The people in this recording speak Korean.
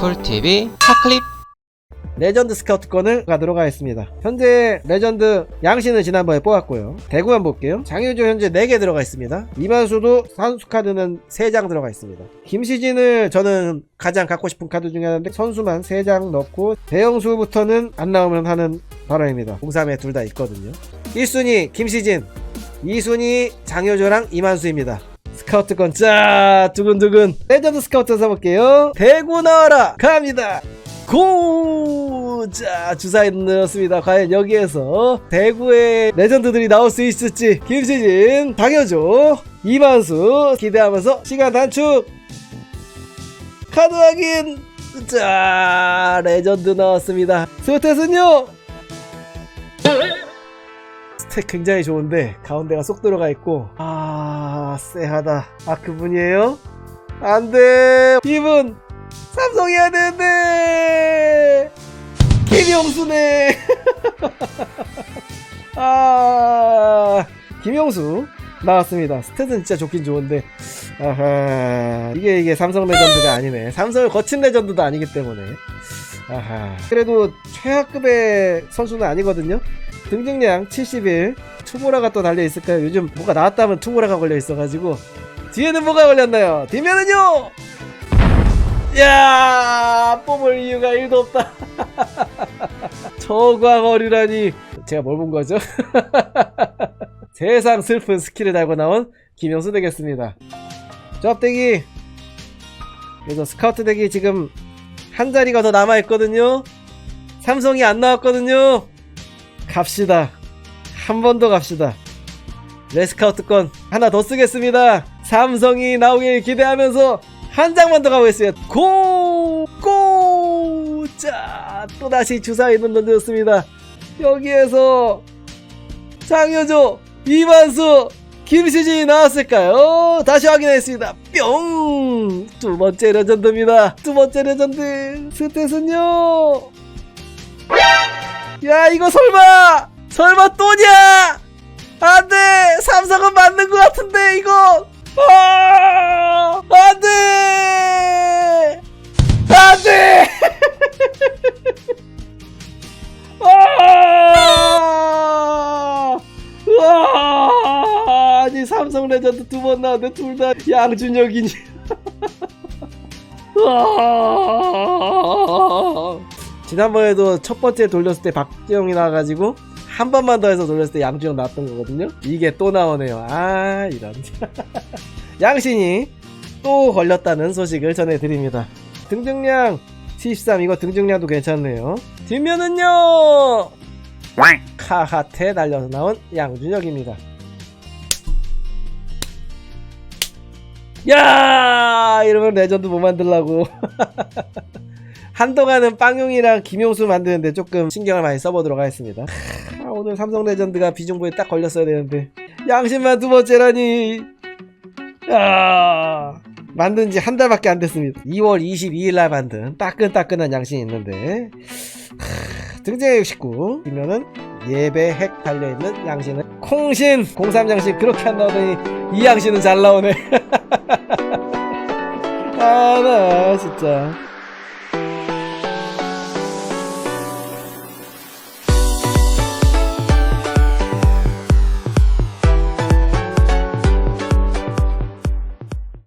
쿨TV 차클립 레전드 스카우트권을 가도록 하겠습니다. 현재 레전드 양신은 지난번에 뽑았고요. 대구만 볼게요. 장유조 현재 4개 들어가 있습니다. 이만수도 선수 카드는 3장 들어가 있습니다. 김시진을 저는 가장 갖고 싶은 카드 중에 하나인데 선수만 3장 넣고 대형수부터는 안 나오면 하는 바람입니다. 03에 둘 다 있거든요. 1순위 김시진 2순위 장효조랑 이만수입니다. 스카우트권 자 두근두근 레전드 스카우트 써볼게요. 대구 나와라 갑니다. 고! 자, 주사위 넣었습니다. 과연 여기에서 대구의 레전드들이 나올 수 있을지. 김시진, 당여조, 이만수, 기대하면서 시간 단축! 카드 확인! 자, 레전드 나왔습니다. 스태스는요? 스택 굉장히 좋은데, 가운데가 쏙 들어가 있고, 아, 쎄하다. 아, 그분이에요? 안 돼! 이분! 삼성 해야 되는데 김영수네 아 김영수 나왔습니다 스탯은 진짜 좋긴 좋은데 아하 이게 이게 삼성 레전드가 아니네 삼성을 거친 레전드도 아니기 때문에 아하. 그래도 최하급의 선수는 아니거든요. 등등량 71 투모라가 또 달려 있을까요? 요즘 뭐가 나왔다면 투모라가 걸려 있어가지고. 뒤에는 뭐가 걸렸나요? 뒤면은요! 야 뽑을 이유가 1도 없다. 저광어리라니. 제가 뭘 본 거죠? 세상 슬픈 스킬을 달고 나온 김영수 되겠습니다. 조합대기. 그래서 스카우트 대기 지금 한 자리가 더 남아있거든요 삼성이 안 나왔거든요 갑시다 한 번 더 갑시다 레스카우트권 하나 더 쓰겠습니다 삼성이 나오길 기대하면서 한 장만 더 가보겠습니다. 고! 고! 자, 또다시 주사위는 던졌습니다. 여기에서 장효조, 이만수, 김시진이 나왔을까요? 다시 확인했습니다. 뿅! 두 번째 레전드입니다. 두 번째 레전드. 스탯은요? 야, 이거 설마! 설마 또냐! 안 돼! 삼성은 맞는 것 같은데, 이거! 아! 삼성 레전드 두 번 나왔는데 둘 다 양준혁이니. 와! 지난번에도 첫 번째 돌렸을 때 박재영이 나와가지고 한 번만 더 해서 돌렸을 때 양준혁 나왔던 거거든요. 이게 또 나오네요. 아 이런. 양신이 또 걸렸다는 소식을 전해드립니다. 등등량 73 이거 등등량도 괜찮네요. 뒷면은요 카하테 날려서 나온 양준혁입니다. 야! 이러면 레전드 뭐 만들라고. 한동안은 빵용이랑 김용수 만드는데 조금 신경을 많이 써보도록 하겠습니다. 아, 오늘 삼성 레전드가 비중부에 딱 걸렸어야 되는데. 양심만 두 번째라니. 야! 만든 지 한 달밖에 안 됐습니다. 2월 22일 날 만든 따끈따끈한 양신이 있는데. 하, 등장의 69 이면은 예배 핵 달려있는 양신은 콩신 03 양신 그렇게 안 나오더니 이 양신은 잘 나오네 아 나 진짜